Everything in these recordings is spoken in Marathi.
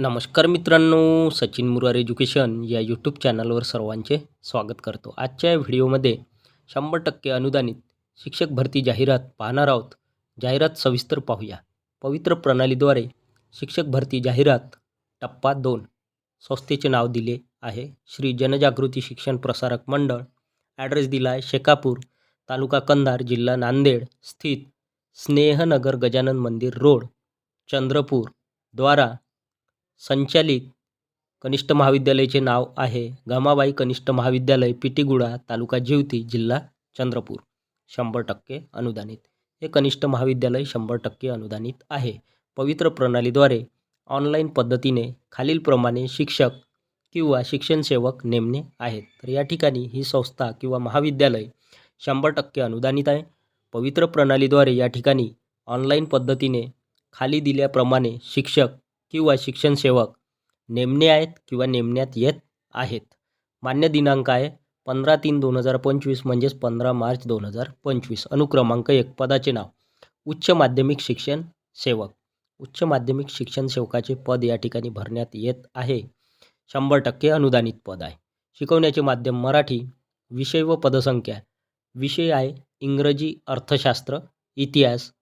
नमस्कार मित्रांनो सचिन मुरार एज्युकेशन या यूट्यूब चॅनलवर सर्वांचे स्वागत करतो. आजच्या या व्हिडिओमध्ये शंभर टक्के अनुदानित शिक्षक भरती जाहिरात पाहणार आहोत. जाहिरात सविस्तर पाहूया. पवित्र प्रणालीद्वारे शिक्षक भरती जाहिरात टप्पा दोन संस्थेचे नाव दिले आहे. श्री जनजागृती शिक्षण प्रसारक मंडळ ॲड्रेस दिला आहे शेकापूर तालुका कंधार जिल्हा नांदेड स्थित स्नेहनगर गजानन मंदिर रोड चंद्रपूर द्वारा संचालित कनिष्ठ महाविद्यालयाचे नाव आहे गमाबाई कनिष्ठ महाविद्यालय पिटीगुडा तालुका जिवती जिल्हा चंद्रपूर. शंभर टक्के अनुदानित. हे कनिष्ठ महाविद्यालय शंभर टक्के अनुदानित आहे. पवित्र प्रणालीद्वारे ऑनलाईन पद्धतीने खालीलप्रमाणे शिक्षक किंवा शिक्षणसेवक नेमणे आहेत. तर या ठिकाणी ही संस्था किंवा महाविद्यालय शंभर टक्के अनुदानित आहे. पवित्र प्रणालीद्वारे या ठिकाणी ऑनलाईन पद्धतीने खाली दिल्याप्रमाणे शिक्षक किंवा शिक्षणसेवक नेमणे आहेत किंवा नेमण्यात येत आहेत. मान्य दिनांक आहे पंधरा तीन दोन हजार पंचवीस म्हणजेच पंधरा मार्च दोन हजार पंचवीस. अनुक्रमांक एक पदाचे नाव. उच्च माध्यमिक शिक्षण सेवक. उच्च माध्यमिक शिक्षण सेवकाचे पद या ठिकाणी भरण्यात येत आहे. शंभर टक्के अनुदानित पद आहे. शिकवण्याचे माध्यम मराठी विषय व पदसंख्या. विषय आहे इंग्रजी अर्थशास्त्र इतिहास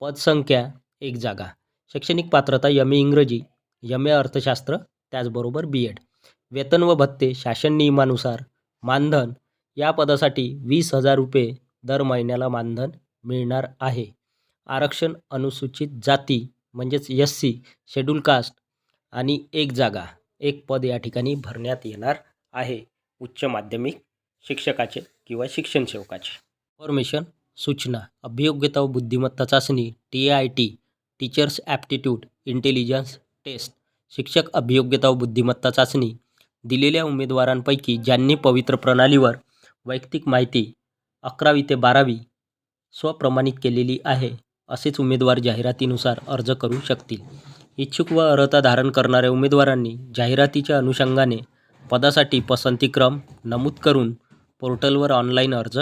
पदसंख्या एक जागा. शैक्षणिक पात्रता यम ए इंग्रजी यम ए अर्थशास्त्र त्याचबरोबर बी एड. वेतन व भत्ते शासन नियमानुसार मानधन या पदासाठी वीस हजार रुपये दर महिन्याला मानधन मिळणार आहे. आरक्षण अनुसूचित जाती म्हणजेच एस सी शेड्यूल कास्ट आणि एक जागा एक पद या ठिकाणी भरण्यात येणार आहे. उच्च माध्यमिक शिक्षकाचे किंवा शिक्षण सेवकाचे. इन्फॉर्मेशन सूचना अभियोग्यता व बुद्धिमत्ता चाचणी T I T teachers aptitude intelligence test शिक्षक अभियोग्यता व बुद्धिमत्ता चाचणी दिलेल्या उमेदवारांपैकी ज्यांनी पवित्र प्रणालीवर वैयक्तिक माहिती अकरावी ते बारावी स्वप्रमाणित केलेली आहे असेच उमेदवार जाहिरातीनुसार अर्ज करू शकतील. इच्छुक व अर्हता धारण करणाऱ्या उमेदवारांनी जाहिरातीच्या अनुषंगाने पदासाठी पसंतीक्रम नमूद करून पोर्टलवर ऑनलाईन अर्ज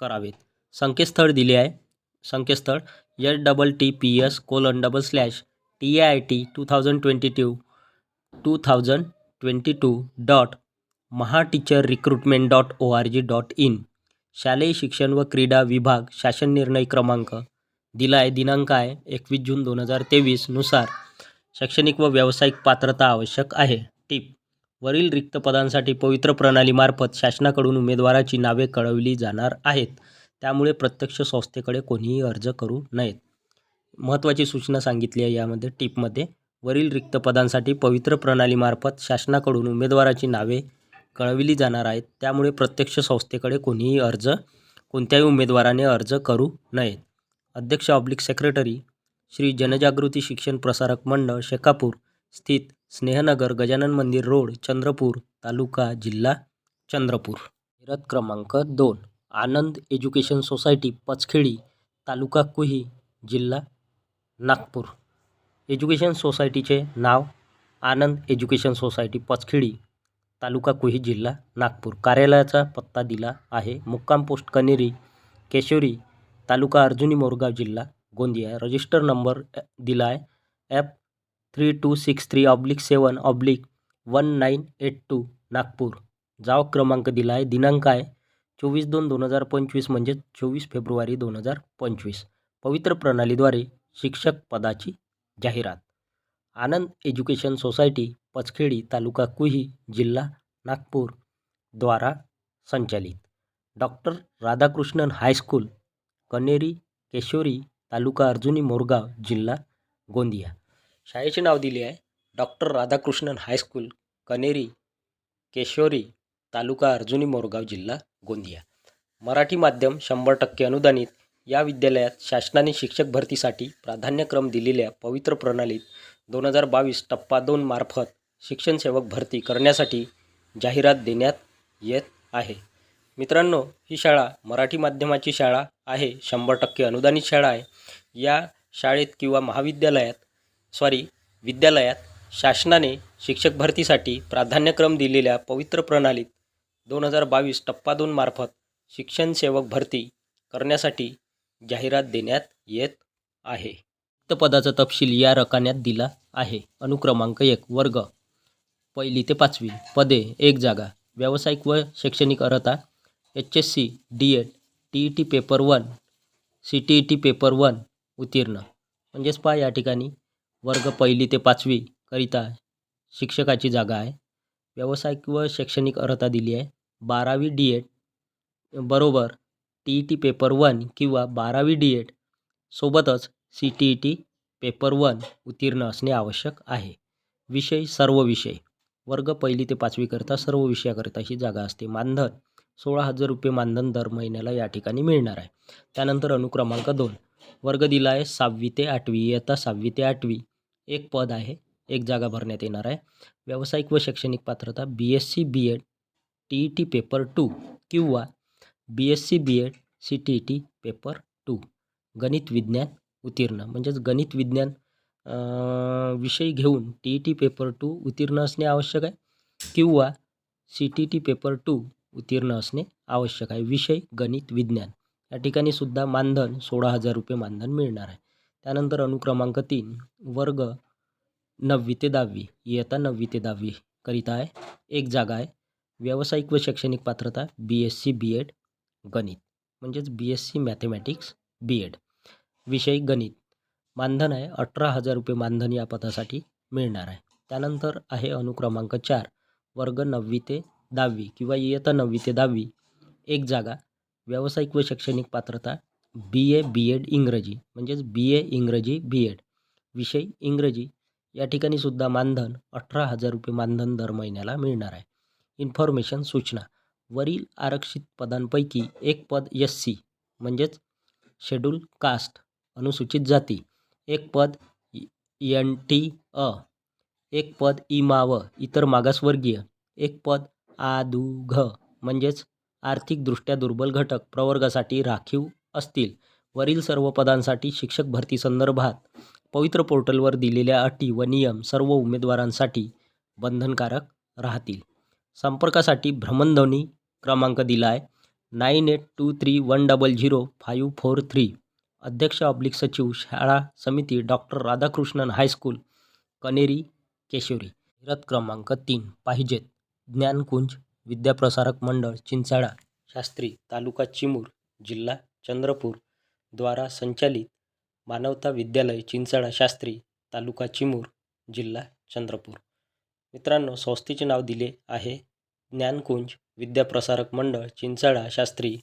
करावेत. संकेतस्थळ दिले आहे. संकेतस्थळ H double T P S colon double slash T I T two thousand twenty two two thousand twenty two dot महाटीचर recruitment dot O R G dot in शालेय शिक्षण व क्रीडा विभाग शासन निर्णय क्रमांक दिला आहे दिनांक आहे एकवीस जून दोन हजार तेवीसनुसार शैक्षणिक व व्यावसायिक पात्रता आवश्यक आहे. टिप वरील रिक्त पदांसाठी पवित्र प्रणालीमार्फत शासनाकडून उमेदवाराची नावे कळवली जाणार आहेत. त्यामुळे प्रत्यक्ष संस्थेकडे कोणीही अर्ज करू नयेत. महत्त्वाची सूचना सांगितली आहे यामध्ये टिपमध्ये वरील रिक्त पदांसाठी पवित्र प्रणालीमार्फत शासनाकडून उमेदवाराची नावे कळविली जाणार आहेत. त्यामुळे प्रत्यक्ष संस्थेकडे कोणीही अर्ज कोणत्याही उमेदवाराने अर्ज करू नयेत. अध्यक्ष ऑब्लिक सेक्रेटरी श्री जनजागृती शिक्षण प्रसारक मंडळ शेकापूर स्थित स्नेहनगर गजानन मंदिर रोड चंद्रपूर तालुका जिल्हा चंद्रपूर. रथ क्रमांक दोन. आनंद एज्युकेशन सोसायटी पचखेडी तालुका कुही जिल्हा नागपूर. एज्युकेशन सोसायटीचे नाव आनंद एज्युकेशन सोसायटी पचखेडी तालुका कुही जिल्हा नागपूर. कार्यालयाचा पत्ता दिला आहे मुक्काम पोस्ट कनेरी केशोरी तालुका अर्जुनी मोरगाव जिल्हा गोंदिया. रजिस्टर नंबर दिला आहे F three two six three oblique seven oblique one nine eight two Nagpur. जाव क्रमांक दिला आहे. दिनांक आहे चोवीस दोन दोन हजार पंचवीस म्हणजे चोवीस फेब्रुवारी दोन हजार पंचवीस. पवित्र प्रणालीद्वारे शिक्षक पदाची जाहिरात. आनंद एज्युकेशन सोसायटी पचखेडी तालुका कुही जिल्हा नागपूर द्वारा संचालित. Doctor Radhakrishnan high school Kaneri Keshori taluka Arjuni Morgaon जिल्हा गोंदिया. शाळेचे नाव दिले आहे doctor Radhakrishnan high school Kaneri Keshori taluka Arjuni Morgaon जिल्हा गोंदिया. मराठी माध्यम शंभर टक्के अनुदानित. या विद्यालयात शासनाने शिक्षक भरतीसाठी प्राधान्यक्रम दिलेल्या पवित्र प्रणालीत दोन हजार बावीस टप्पा दोन मार्फत शिक्षणसेवक भरती करण्यासाठी जाहिरात देण्यात येत आहे. मित्रांनो ही शाळा मराठी माध्यमाची शाळा आहे शंभर टक्के अनुदानित शाळा आहे. या शाळेत किंवा महाविद्यालयात सॉरी विद्यालयात शासनाने शिक्षक भरतीसाठी प्राधान्यक्रम दिलेल्या पवित्र प्रणालीत दोन हजार बावीस टप्पा दोन मार्फत भरती करण्यासाठी जाहिरात देण्यात येत आहे. रिक्त पदाचा तपशील या रकान्यात दिला आहे. अनुक्रमांक एक वर्ग. पहिली ते पाचवी. पदे एक जागा. व्यावसायिक व शैक्षणिक अर्हता. H S C D Ed T E T paper one. C T E T paper one उत्तीर्ण. म्हणजेच पहा या ठिकाणी. वर्ग पहिली ते पाचवी करिता शिक्षकाची जागा आहे. व्यावसायिक व शैक्षणिक अर्हता दिली आहे. बारावी डी एड बरोबर T E T paper one किंवा बारावी डी एड सोबतच C T E T paper one उत्तीर्ण असणे आवश्यक आहे. विषय सर्व विषय. वर्ग पहिली ते पाचवीकरता सर्व विषयाकरिता ही जागा असते. मानधन सोळा हजार रुपये मानधन दर महिन्याला या ठिकाणी मिळणार आहे. त्यानंतर अनुक्रमांक दोन. वर्ग दिला आहे सहावी ते आठवी. इयत्ता सहावी ते आठवी. एक पद आहे. एक जागा भरण्यात येणार आहे. व्यावसायिक व शैक्षणिक पात्रता B S C B Ed T E T paper two किंवा B S C B Ed C T E T paper two. गणित विज्ञान उत्तीर्ण. म्हणजेच गणित विज्ञान विषय घेऊन T E T paper two उत्तीर्ण असणे आवश्यक आहे किंवा C T T paper two उत्तीर्ण असणे आवश्यक आहे. विषय गणित विज्ञान. या ठिकाणी सुद्धा मानधन सोळा हजार रुपये मानधन मिळणार आहे. त्यानंतर अनुक्रमांक तीन वर्ग नववी ते दहावी. इयत्ता नववी ते दहावी करिता आहे. एक जागा आहे. व्यावसायिक व शैक्षणिक पात्रता B S C B Ed गणित. म्हणजेच B S C mathematics B Ed विषय गणित. मानधन आहे अठरा हजार रुपये मानधन या पदासाठी मिळणार आहे. त्यानंतर आहे अनुक्रमांक चार वर्ग नववी ते दहावी किंवा इयत्ता नववी ते दहावी. एक जागा व्यावसायिक व शैक्षणिक पात्रता बी ए बी एड इंग्रजी. म्हणजेच बी ए इंग्रजी बी एड विषय इंग्रजी. या ठिकाणी सुद्धा मानधन अठरा हजार रुपये मानधन दर महिन्याला मिळणार आहे. इन्फॉर्मेशन सूचना. वरील आरक्षित पदांपैकी एक पद एस सी म्हणजेच शेड्यूल कास्ट अनुसूचित जाती. एक पद एन टी अ एक पद इमाव इतर मागासवर्गीय. एक पद आदुघ म्हणजेच आर्थिकदृष्ट्या दुर्बल घटक प्रवर्गासाठी राखीव असतील. वरील सर्व पदांसाठी शिक्षक भरती संदर्भात पवित्र पोर्टलवर दिलेल्या अटी व नियम सर्व उमेदवारांसाठी बंधनकारक राहतील. संपर्कासाठी भ्रमणध्वनी क्रमांक दिला आहे nine eight two three one double zero five four three. अध्यक्ष ऑब्लिक सचिव शाळा समिती doctor Radhakrishnan high school Kaneri Keshwari रथ क्रमांक तीन पाहिजेत. ज्ञानकुंज विद्याप्रसारक मंडळ चिंचाळा शास्त्री तालुका चिमूर जिल्हा चंद्रपूर. द्वारा संचालित मानवता विद्यालय चिंचाळा शास्त्री तालुका चिमूर जिल्हा चंद्रपूर. मित्रांनो संस्थेचे नाव दिले आहे ज्ञानकुंज विद्याप्रसारक मंडळ चिंचाळा शास्त्री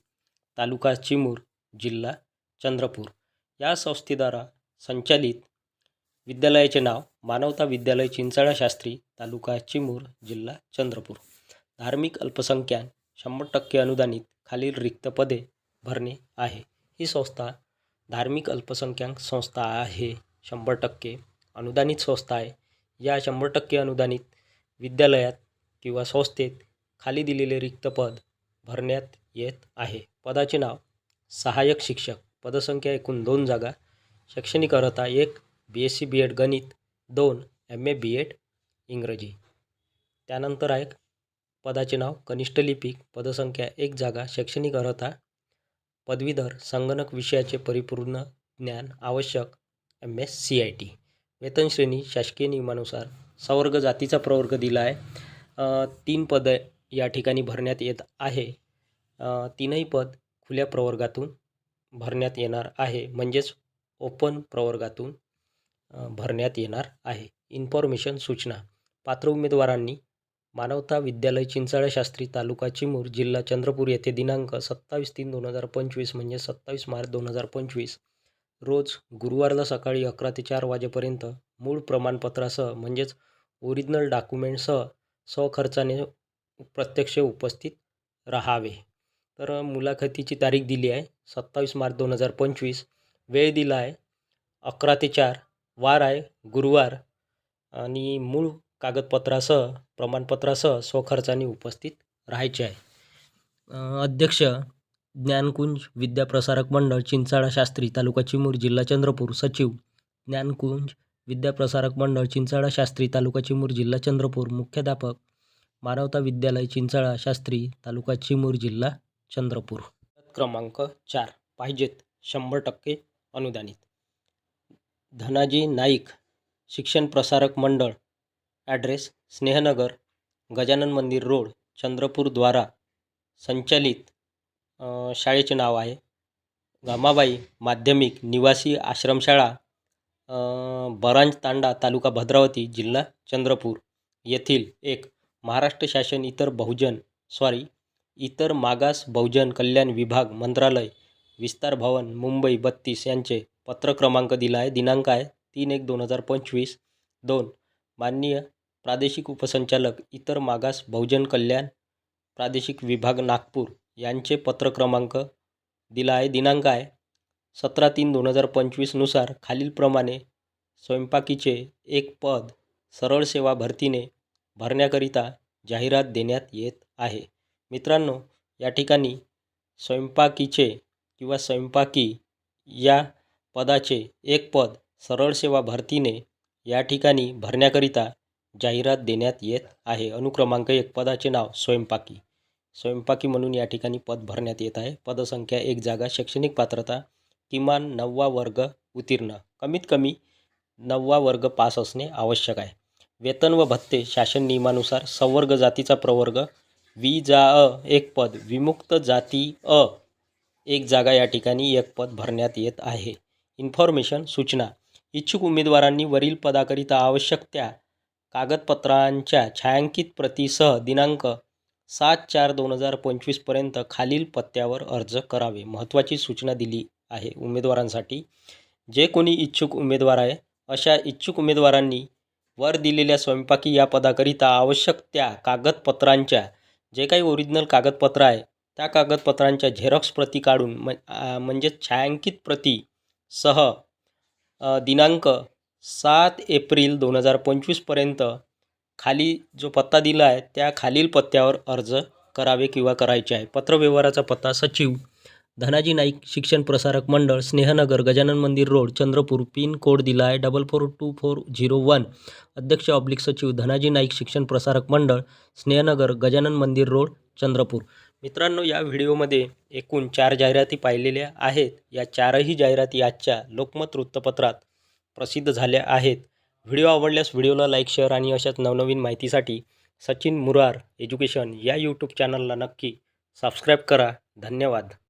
तालुका चिमूर जिल्हा चंद्रपूर. या संस्थेद्वारा संचालित विद्यालयाचे नाव मानवता विद्यालय चिंचाळा शास्त्री तालुका चिमूर जिल्हा चंद्रपूर. धार्मिक अल्पसंख्याक शंभर टक्के अनुदानित खालील रिक्त पदे भरणे आहे. ही संस्था धार्मिक अल्पसंख्याक संस्था आहे. शंभर टक्के अनुदानित संस्था आहे. या शंभर टक्के अनुदानित विद्यालयात किंवा संस्थेत खाली दिलेले रिक्त पद भरण्यात येत आहे. पदाचे नाव सहाय्यक शिक्षक. पदसंख्या एकूण दोन जागा. शैक्षणिक अर्हता एक B S C B Ed गणित दोन एम ए बी एड इंग्रजी. त्यानंतर आहे पदाचे नाव कनिष्ठ लिपिक. पदसंख्या एक जागा. शैक्षणिक अर्हता पदवीधर संगणक विषयाचे परिपूर्ण ज्ञान आवश्यक M S C I T वेतनश्रेणी शासकीय नियमानुसार सवर्ग जातीचा प्रवर्ग दिला आहे. तीन पदं या ठिकाणी भरण्यात येत आहे. तीनही पद खुल्या प्रवर्गातून भरण्यात येणार आहे. म्हणजेच ओपन प्रवर्गातून भरण्यात येणार आहे. इन्फॉर्मेशन सूचना. पात्र उमेदवारांनी मानवता विद्यालय चिंचाळा शास्त्री तालुका चिमूर जिल्हा चंद्रपूर येथे दिनांक सत्तावीस तीन दोन हजार पंचवीस म्हणजे सत्तावीस मार्च दोन हजार पंचवीस रोज गुरुवारला सकाळी अकरा ते चार वाजेपर्यंत मूळ प्रमाणपत्रासह म्हणजेच ओरिजिनल डॉक्युमेंटसह स्वखर्चाने प्रत्यक्ष उपस्थित राहावे. तर मुलाखतीची तारीख दिली आहे सत्तावीस मार्च दोन हजार पंचवीस. वेळ दिला आहे अकरा ते चार. वार आहे गुरुवार. आणि मूळ कागदपत्रासह प्रमाणपत्रासह स्वखर्चाने उपस्थित राहायचे आहे. अध्यक्ष ज्ञानकुंज विद्याप्रसारक मंडळ चिंचाळा शास्त्री तालुका चिमूर जिल्हा चंद्रपूर. सचिव ज्ञानकुंज विद्याप्रसारक मंडळ चिंचाळा शास्त्री तालुका चिमूर जिल्हा चंद्रपूर. मुख्याध्यापक मानवता विद्यालय चिंचाळा शास्त्री तालुका चिमूर जिल्हा चंद्रपूर. क्रमांक चार. पाहिजेत शंभर टक्के अनुदानित. धनाजी नाईक शिक्षण प्रसारक मंडळ. ॲड्रेस स्नेहनगर गजानन मंदिर रोड चंद्रपूर द्वारा शाळेचे नाव आहे. गामाबाई माध्यमिक निवासी आश्रमशाळा बरांज तांडा तालुका भद्रावती जिल्हा चंद्रपूर येथील एक महाराष्ट्र शासन इतर बहुजन सॉरी इतर मागास बहुजन कल्याण विभाग मंत्रालय विस्तार भवन मुंबई बत्तीस यांचे पत्र क्रमांक दिला आहे दिनांक आहे तीन एक दोन हजार पंचवीस. दोन माननीय प्रादेशिक उपसंचालक इतर मागास बहुजन कल्याण प्रादेशिक विभाग नागपूर यांचे पत्र क्रमांक दिला आहे दिनांक आहे सतरा तीन दोन हजार पंचवीसनुसार खालीलप्रमाणे स्वयंपाकीचे एक पद सरळ सेवा भरतीने भरण्याकरिता जाहिरात देण्यात येत आहे. मित्रांनो या ठिकाणी स्वयंपाकीचे किंवा स्वयंपाकी या पदाचे एक पद सरळ सेवा भरतीने या ठिकाणी भरण्याकरिता जाहिरात देण्यात येत आहे. अनुक्रमांक एक पदाचे नाव स्वयंपाकी. स्वयंपाकी म्हणून या ठिकाणी पद भरण्यात येत आहे. पदसंख्या एक जागा शैक्षणिक पात्रता किमान नववा वर्ग उत्तीर्ण. कमीत कमी नववा वर्ग पास असणे आवश्यक आहे. वेतन व भत्ते शासन नियमानुसार संवर्ग जातीचा प्रवर्ग. वि जा अ एक पद. विमुक्त जाती अ एक जागा या ठिकाणी एक पद भरण्यात येत आहे. इन्फॉर्मेशन सूचना. इच्छुक उमेदवारांनी वरील पदाकरिता आवश्यक त्या कागदपत्रांच्या छायांकित प्रतीसह दिनांक सात चार दोन हजार पंचवीसपर्यंत खालील पत्त्यावर अर्ज करावे. महत्त्वाची सूचना दिली. आहे उमेदवारांसाठी. जे कोणी इच्छुक उमेदवार आहे अशा इच्छुक उमेदवारांनी वर दिलेल्या स्वयंपाकी या पदाकरिता आवश्यक त्या कागदपत्रांच्या जे काही ओरिजिनल कागदपत्र आहे त्या कागदपत्रांच्या झेरॉक्स प्रती काढून म म्हणजेच छायांकित प्रती सह दिनांक सात एप्रिल दोन हजार पंचवीसपर्यंत खाली जो पत्ता दिला आहे त्या खालील पत्त्यावर अर्ज करावे किंवा करायचे आहे. पत्रव्यवहाराचा पत्ता सचिव धनाजी नाईक शिक्षण प्रसारक मंडळ स्नेहनगर गजानन मंदिर रोड चंद्रपूर पिन कोड दिला आहे double four two four zero one अध्यक्ष ऑब्लिक सचिव धनाजी नाईक शिक्षण प्रसारक मंडळ स्नेहनगर गजानन मंदिर रोड चंद्रपूर. मित्रांनो या व्हिडिओमध्ये एकूण चार जाहिराती पाहिलेल्या आहेत. या चारही जाहिराती आजच्या लोकमत वृत्तपत्रात प्रसिद्ध झाल्या आहेत. व्हिडिओ आवडल्यास व्हिडिओला लाईक शेअर आणि अशाच नवनवीन माहितीसाठी सचिन मुरार एज्युकेशन या यूट्यूब चॅनलला नक्की सबस्क्राईब करा. धन्यवाद.